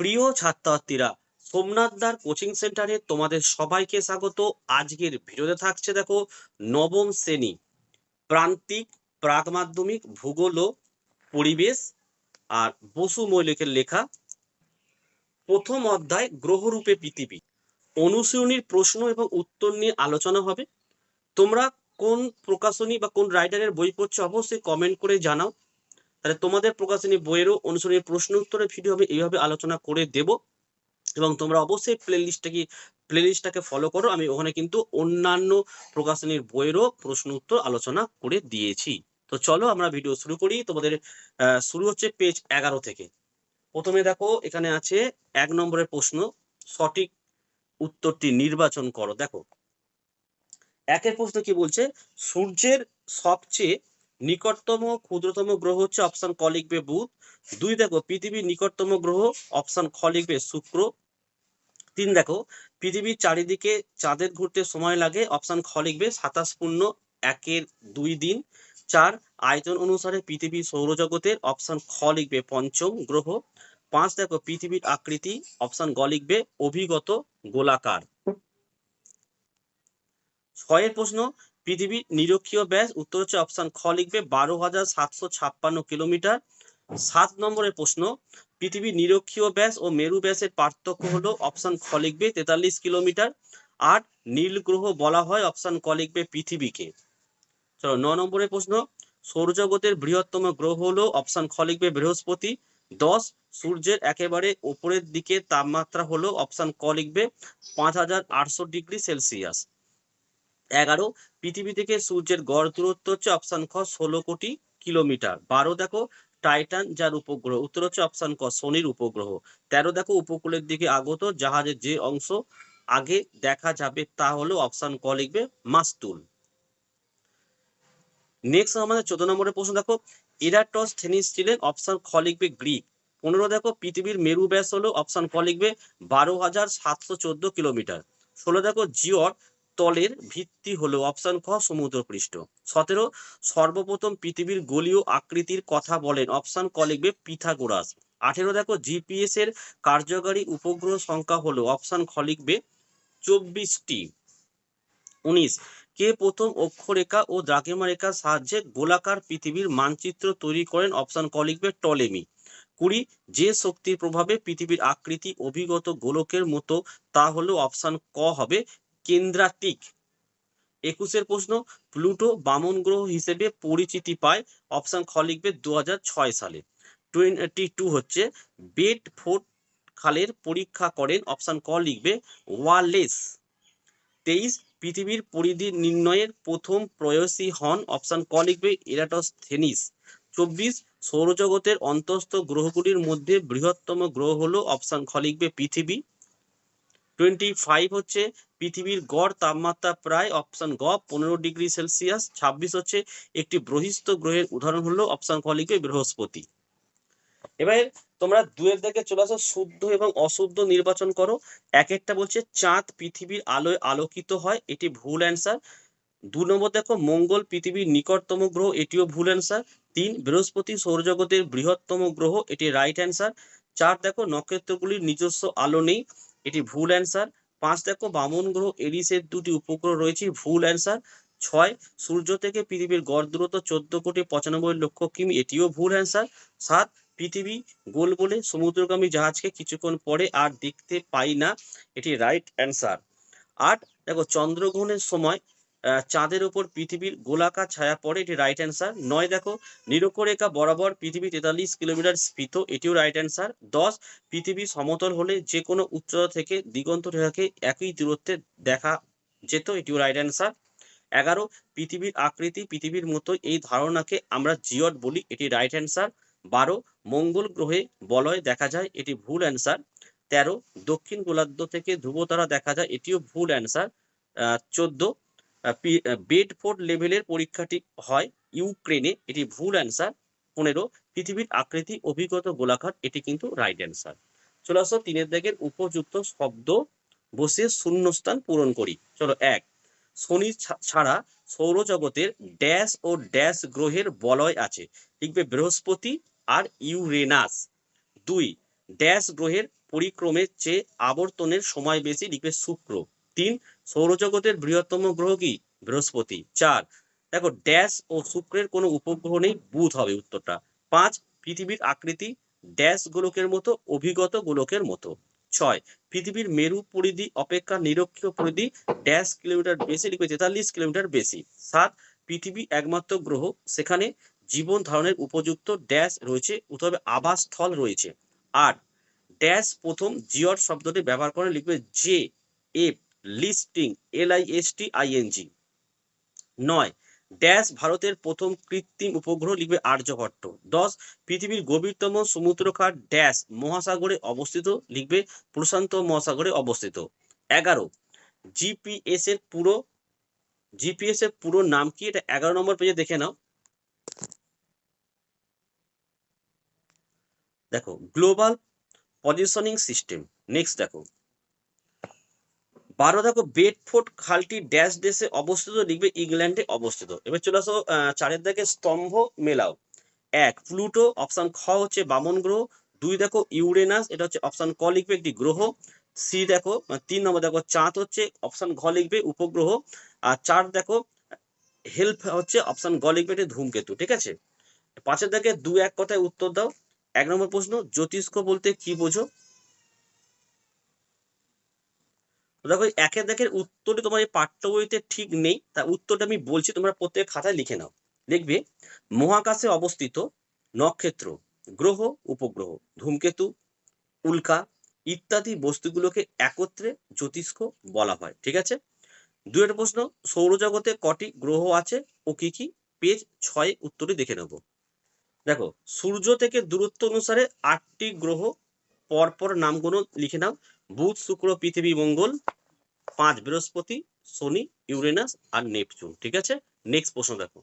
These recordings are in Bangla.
প্রিয় ছাত্রছাত্রীরা সোমনাথদার কোচিং সেন্টারে তোমাদের সবাইকে স্বাগত। আজকের ভিডিওতে থাকছে দেখো নবম শ্রেণি। প্রান্তিক প্রাক মাধ্যমিক ভূগোল ও পরিবেশ আর বসু মৌলিকের লেখা। প্রথম অধ্যায়, গ্রহরূপে পৃথিবী। অনুশীলনীর প্রশ্ন এবং উত্তর নিয়ে আলোচনা হবে। তোমরা কোন প্রকাশনী বা কোন রাইটারের বই পড়ছো অবশ্যই কমেন্ট করে জানাও। তাহলে তোমাদের প্রকাশনী বইয়েরও অনুসরণের প্রশ্ন উত্তরের ভিডিও আমি এইভাবে আলোচনা করে দেব। এবং তোমরা অবশ্যই প্লে লিস্টটাকে প্লে লিস্টটাকে ফলো করো। আমি ওখানে কিন্তু অন্যান্য প্রকাশনীর বইয়েরও প্রশ্ন উত্তর আলোচনা করে দিয়েছি। তো চলো আমরা ভিডিও শুরু করি। তোমাদের শুরু হচ্ছে পেজ এগারো থেকে। প্রথমে দেখো, এখানে আছে এক নম্বরের প্রশ্ন, সঠিক উত্তরটি নির্বাচন করো। দেখো, একের প্রশ্ন কি বলছে? সূর্যের সবচেয়ে নিকটতম ক্ষুদ্রতম গ্রহ হচ্ছে অপশন ক লিখবে বুধ। দুই দেখো, পৃথিবীর নিকটতম গ্রহ অপশন খ লিখবে শুক্র। তিন দেখো, পৃথিবীর চারিদিকে চাঁদের ঘুরতে সময় লাগে, অপশন খ লিখবে সাতাশ পূর্ণ একের দুই দিন। চার, আয়তন অনুসারে পৃথিবী সৌরজগতের অপশন খ লিখবে পঞ্চম গ্রহ। পাঁচ দেখো, পৃথিবীর আকৃতি, অপশন গ লিখবে অভিগত গোলাকার। ছয়ের প্রশ্ন পৃথিবীর নিরক্ষীয় ব্যাস, উত্তর হচ্ছে অপশন খ লিখবে, বারো হাজার সাতশো ছাপ্পান্ন কিলোমিটার। সাত নম্বরের প্রশ্ন পৃথিবীর নিরক্ষীয় ব্যাস ও মেরু ব্যাসের পার্থক্য হলো অপশন খ লিখবে, তেতাল্লিশ কিলোমিটার। আট নীল গ্রহ বলা হয় অপশন ক লিখবে পৃথিবীকে। চলো, ন নম্বরের প্রশ্ন, সৌরজগতের বৃহত্তম গ্রহ হলো অপশন খ লিখবে বৃহস্পতি। দশ, সূর্যের একেবারে ওপরের দিকে তাপমাত্রা হলো অপশন ক লিখবে, পাঁচ হাজার আটশো ডিগ্রি সেলসিয়াস। এগারো, পৃথিবী থেকে সূর্যের গড় দূরত্ব হচ্ছে অপশন খ ষোলো কোটি কিলোমিটার। বারো দেখো, টাইটান যার উপগ্রহ, উত্তর হচ্ছে অপশন ক, শনির উপগ্রহ। তেরো দেখো, উপকূলের দিকে আগত, জাহাজের যে অংশ, আগে দেখা যাবে তা হলো অপশন ক লিখবে মাস্তুল। নেক্সট আমাদের চোদ্দ নম্বরের প্রশ্ন দেখো ইরাটস থেনিস ছিলেন অপশন খ লিখবে গ্রিক। পনেরো দেখো, পৃথিবীর মেরু ব্যাস হলো অপশন ক লিখবে বারো হাজার সাতশো চোদ্দ কিলোমিটার। ষোলো দেখো, জিওর তলের ভিত্তি হলো অপশন খ সমুদ্রপৃষ্ঠ। সতেরো, সর্বপ্রথম পৃথিবীর গোলীয় আকৃতির কথা বলেন। অপশন ক লিখবে পিথাগোরাস। আঠেরো, দেখো, জিপিএস এর কার্যকারী উপগ্রহ সংখ্যা হলো, অপশন খ লিখবে চব্বিশটি। উনিশ, কে প্রথম অক্ষরেখা ও দ্রাঘিমা রেখার সাহায্যে গোলাকার পৃথিবীর মানচিত্র তৈরি করেন? অপশন ক লিখবে টলেমি। কুড়ি, যে শক্তির প্রভাবে পৃথিবীর আকৃতি অভিগত গোলকের মতো, তা হলো অপশন ক হবে কেন্দ্রাটিক একুশের প্রশ্ন, প্লুটো বামন গ্রহ হিসেবে পরিচিতি পায় অপশন খ লিখবে দু সালে। টোয়েন্টি টু হচ্ছে, বেড ফোর্ট খালের পরীক্ষা করেন অপশন ক লিখবে ওয়ালেস। তেইশ, পৃথিবীর পরিধি নির্ণয়ের প্রথম প্রয়াসী হন অপশন ক লিখবে এরাটস্থেনিস চব্বিশ, সৌরজগতের অন্তস্থ গ্রহগুলির মধ্যে বৃহত্তম গ্রহ হলো অপশন খ লিখবে পৃথিবী। টোয়েন্টি ফাইভ হচ্ছে পৃথিবীর গড় তাপমাত্রা প্রায় অপশন গ, পনেরো ডিগ্রি সেলসিয়াস, ছাব্বিশ হচ্ছে একটি বহিস্থ গ্রহের উদাহরণ হলো অপশন খ বৃহস্পতি। এবার তোমরা দুয়ের দিকে চলে আসো, শুদ্ধ এবং অশুদ্ধ নির্বাচন করো। এক একটা বলছে চাঁদ পৃথিবীর আলোয় আলোকিত হয়, এটি ভুল অ্যান্সার দু নম্বর দেখো, মঙ্গল পৃথিবীর নিকটতম গ্রহ, এটিও ভুল অ্যান্সার তিন, বৃহস্পতি সৌরজগতের বৃহত্তম গ্রহ, এটি রাইট অ্যান্সার চার দেখো, নক্ষত্রগুলির নিজস্ব আলো নেই। এটি ভুল অ্যান্সার পাঁচ দেখো, বামন গ্রহ এরিসের দুটি উপগ্রহ রয়েছে, ভুল অ্যান্সার ছয়, সূর্য থেকে পৃথিবীর গড় দূরত্ব চোদ্দ কোটি পঁচানব্বই লক্ষ কিমি, এটিও ভুল অ্যান্সার সাত, পৃথিবী গোল বলে সমুদ্রগামী জাহাজকে কিছুক্ষণ পরে আর দেখতে পাই না, এটি রাইট অ্যান্সার আট, দেখো, চন্দ্রগ্রহণের সময় চাঁদের উপর পৃথিবীর গোলাকার ছায়া পড়ে, এটি রাইট অ্যান্সার নয়, দেখো, নিরক্ষরেখা বরাবর পৃথিবী তেতাল্লিশ কিলোমিটার স্ফীত এটিও রাইট অ্যান্সার দশ, পৃথিবী সমতল হলে যে কোনো উচ্চতা থেকে দিগন্ত রেখাকে একই দূরত্বে দেখা যেত, এটিও রাইট অ্যান্সার এগারো, পৃথিবীর আকৃতি, পৃথিবীর মতো এই ধারণাকে আমরা জিওট বলি, এটি রাইট অ্যান্সার বারো, মঙ্গল গ্রহে বলয় দেখা যায়, এটি ভুল অ্যান্সার তেরো, দক্ষিণ গোলার্ধ থেকে ধ্রুবতারা দেখা যায়, এটিও ভুল অ্যান্সার চোদ্দ বেডফোর্ড লেভেলের পরীক্ষাটি হয় ইউক্রেনে এটি ভুল অ্যান্সার পনেরো, পৃথিবীর আকৃতি অভিগত গোলাকার, এটি কিন্তু রাইট অ্যান্সার চলে আসো তিনের দাগের উপযুক্ত শব্দ বসে শূন্যস্থান পূরণ করি। চলো এক, শনি ছাড়া সৌরজগতের ড্যাশ ও ড্যাশ গ্রহের বলয় আছে। লিখবে বৃহস্পতি আর ইউরেনাস। দুই ড্যাশ গ্রহের পরিক্রমের চেয়ে আবর্তনের সময় বেশি, লিখবে শুক্র। তিন সৌরজগতের বৃহত্তম গ্রহ কি? বৃহস্পতি। চার, দেখো, ড্যাশ ও শুক্রের কোনো উপগ্রহ নেই, বুধ হবে উত্তরটা। পাঁচ, পৃথিবীর আকৃতি, ড্যাশ গোলকের মতো, অভিগত গোলকের মতো। ছয়, পৃথিবীর মেরু পরিধি, অপেক্ষা নিরক্ষীয় পরিধি, ড্যাশ কিলোমিটার বেশি লিখবে তেতাল্লিশ কিলোমিটার বেশি। সাত, পৃথিবী একমাত্র গ্রহ, সেখানে জীবন ধারণের উপযুক্ত ড্যাশ রয়েছে অথবা আবাসস্থল রয়েছে। আট, ড্যাশ প্রথম জিওর শব্দটি ব্যবহার করে লিখবে J, F listing L I S T I N G নয়, ড্যাশ ভারতের প্রথম কৃত্রিম উপগ্রহ লিখবে আর্যভট্ট। দশ, পৃথিবীর গভীরতম সমুদ্রখাট ড্যাশ মহাসাগরে অবস্থিত লিখবে প্রশান্ত মহাসাগরে অবস্থিত। এগারো জিপিএস এর পুরো জিপিএস এর পুরো নাম কি? এটা এগারো নম্বর পেজে দেখে নাও। দেখো গ্লোবাল পজিশনিং সিস্টেম নেক্সট দেখো। বারো দেখো বেডফোর্ড খালটি ড্যাশ দেশে অবস্থিত লিখবে ইংল্যান্ডে অবস্থিত। এবার চলে আসো চারের দিকে স্তম্ভ মেলাও। এক, প্লুটো, অপশন খ হচ্ছে বামন গ্রহ। দুই দেখো, ইউরেনাস, এটা হচ্ছে অপশন ক লিখবে একটি গ্রহ। সি দেখো তিন নম্বর দেখো, চাঁদ হচ্ছে অপশন ঘ লিখবে উপগ্রহ। আর চার দেখো, হেল্প হচ্ছে অপশন গ লিখবে একটি ধূমকেতু, ঠিক আছে? পাঁচের দিকে দু এক কথায় উত্তর দাও। এক নম্বর প্রশ্ন, জ্যোতিষ্ক বলতে কি বোঝো তো দেখো একের দেখের উত্তরটি তোমার এই পাঠ্য বইতে ঠিক নেই। তা উত্তরটা আমি বলছি, তোমরা প্রত্যেক খাতায় লিখে নাও। লিখবে, মহাকাশে অবস্থিত নক্ষত্র, গ্রহ, উপগ্রহ, ধূমকেতু, উল্কা ইত্যাদি বস্তুগুলোকে একত্রে জ্যোতিষ্ক বলা হয়, ঠিক আছে? দুয়ের প্রশ্ন, সৌরজগতে কটি গ্রহ আছে ও কি কি? পেজ ছয় উত্তরটি দেখে নেব। দেখো, সূর্য থেকে দূরত্ব অনুসারে আটটি গ্রহ পরপর নামগুলো লিখে নাও। বুধ, শুক্র, পৃথিবী, মঙ্গল পাঁচ বৃহস্পতি, শনি, ইউরেনাস আর নেপচুন, ঠিক আছে? নেক্সট প্রশ্ন দেখো।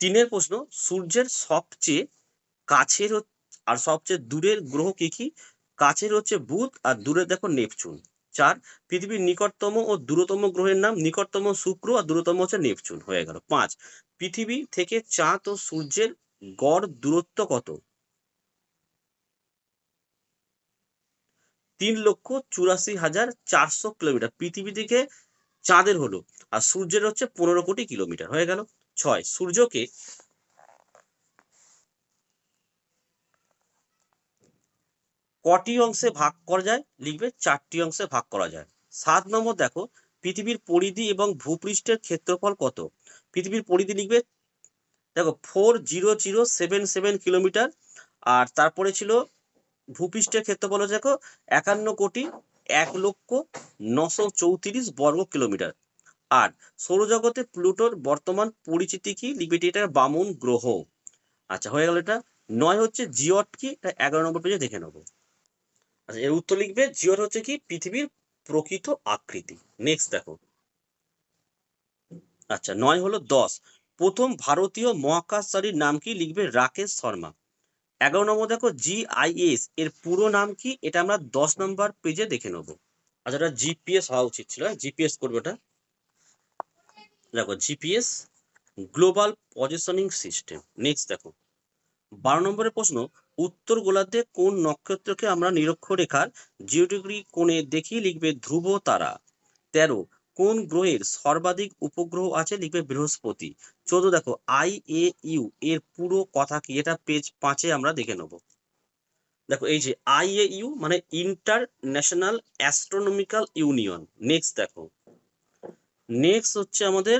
তিনের প্রশ্ন, সূর্যের সবচেয়ে কাছের আর সবচেয়ে দূরের গ্রহ কি কি? কাছের হচ্ছে বুধ আর দূরে দেখো নেপচুন। চার, পৃথিবীর নিকটতম ও দূরতম গ্রহের নাম নিকটতম শুক্র আর দূরতম হচ্ছে নেপচুন, হয়ে গেল। পাঁচ, পৃথিবী থেকে চাঁদ ও সূর্যের গড় দূরত্ব কত? তিন লক্ষ চুরাশি হাজার চারশো কিলোমিটার। পৃথিবী থেকে চাঁদের হলো। আর সূর্যের হচ্ছে পনেরো কোটি কিলোমিটার। হয়ে গেল ছয়। সূর্যকে কটি অংশে ভাগ করা যায়? লিখবে চারটি অংশে ভাগ করা যায়। সাত নম্বর দেখো, পৃথিবীর পরিধি এবং ভূপৃষ্ঠের ক্ষেত্রফল কত? পৃথিবীর পরিধি লিখবে, দেখো four zero zero seven seven kilometre. আর তারপরে ছিল ভূপৃষ্ঠের ক্ষেত্রফল হচ্ছে দেখো, একান্ন কোটি এক লক্ষ নশো চৌত্রিশ বর্গ কিলোমিটার। আর সৌরজগতে প্লুটোর বর্তমান পরিচিতি কি? লিখবে এটা বামন গ্রহ। আচ্ছা হয়ে গেল এটা। নয় হচ্ছে জিওট কি? এটা এগারো নম্বর পেজে দেখে নেব। আচ্ছা এর উত্তর লিখবে, জিওট হচ্ছে কি? পৃথিবীর প্রকৃত আকৃতি। নেক্সট দেখো। আচ্ছা নয় হলো দশ। প্রথম ভারতীয় মহাকাশচারীর নাম কি? লিখবে রাকেশ শর্মা। এগারো নম্বর দেখো জিআইএস এর পুরো নাম কি? এটা আমরা দশ নম্বর পেজে দেখে নেব। আচ্ছা এটা জিপিএস হওয়া উচিত ছিল জিপিএস করবে ওটা। দেখো GPS global positioning system next দেখো। বারো নম্বরের প্রশ্ন, উত্তর গোলার্ধে কোন নক্ষত্রকে আমরা নিরক্ষরেখার জিরো ডিগ্রি কোণে দেখিয়ে লিখবে ধ্রুব তারা? তেরো কোন গ্রহের সর্বাধিক উপগ্রহ আছে? লিখবে বৃহস্পতি। চোদ্দ, দেখো আই এ ইউ এর পুরো কথা কি? এটা পেজ পাঁচে আমরা দেখে নেব। দেখো, এই যে আই এ ইউ মানে ইন্টারন্যাশনাল অ্যাস্ট্রোনমিক্যাল ইউনিয়ন নেক্সট দেখো। নেক্সট হচ্ছে আমাদের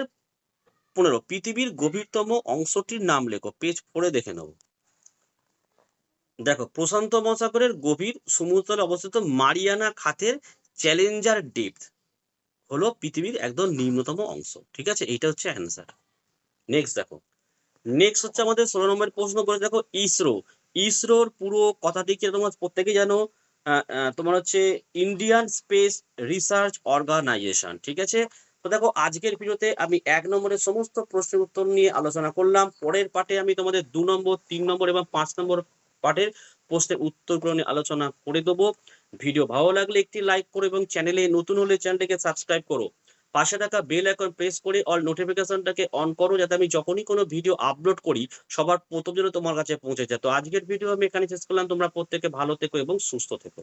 পনেরো। পৃথিবীর গভীরতম অংশটির নাম লেখো। পেজ ফোরে দেখে নেব। দেখো, প্রশান্ত মহাসাগরের গভীর সমুদ্রে অবস্থিত মারিয়ানা খাতের চ্যালেঞ্জার ডেপথ হলো পৃথিবীর একদম নিম্নতম অংশ। ঠিক আছে? এইটা হচ্ছে অ্যান্সার নেক্সট দেখো। নেক্সট হচ্ছে আমাদের ষোলো নম্বর প্রশ্ন করে দেখো ইসরো। ইসরোর পুরো কথাটি কি তোমরা প্রত্যেকে জানো তোমার হচ্ছে ইন্ডিয়ান স্পেস রিসার্চ অর্গানাইজেশন ঠিক আছে? তো দেখো, আজকের ভিডিওতে আমি এক নম্বরের সমস্ত প্রশ্নের উত্তর নিয়ে আলোচনা করলাম। পরের পাঠে আমি তোমাদের দু নম্বর, তিন নম্বর এবং পাঁচ নম্বর পাঠের প্রশ্নের উত্তরগুলো নিয়ে আলোচনা করে দেবো। ভিডিও ভালো লাগলে একটি লাইক করো এবং চ্যানেলে নতুন হলে চ্যানেলটিকে সাবস্ক্রাইব করো। পাশে থাকা বেল আইকন প্রেস করে অল নোটিফিকেশনটাকে অন করো যাতে আমি যখনই কোনো ভিডিও আপলোড করি, সবার প্রথম যেন তোমার কাছে পৌঁছে যায়। তো আজকের ভিডিও আমি এখানে শেষ করলাম। তোমরা প্রত্যেকে ভালো থেকো এবং সুস্থ থেকো।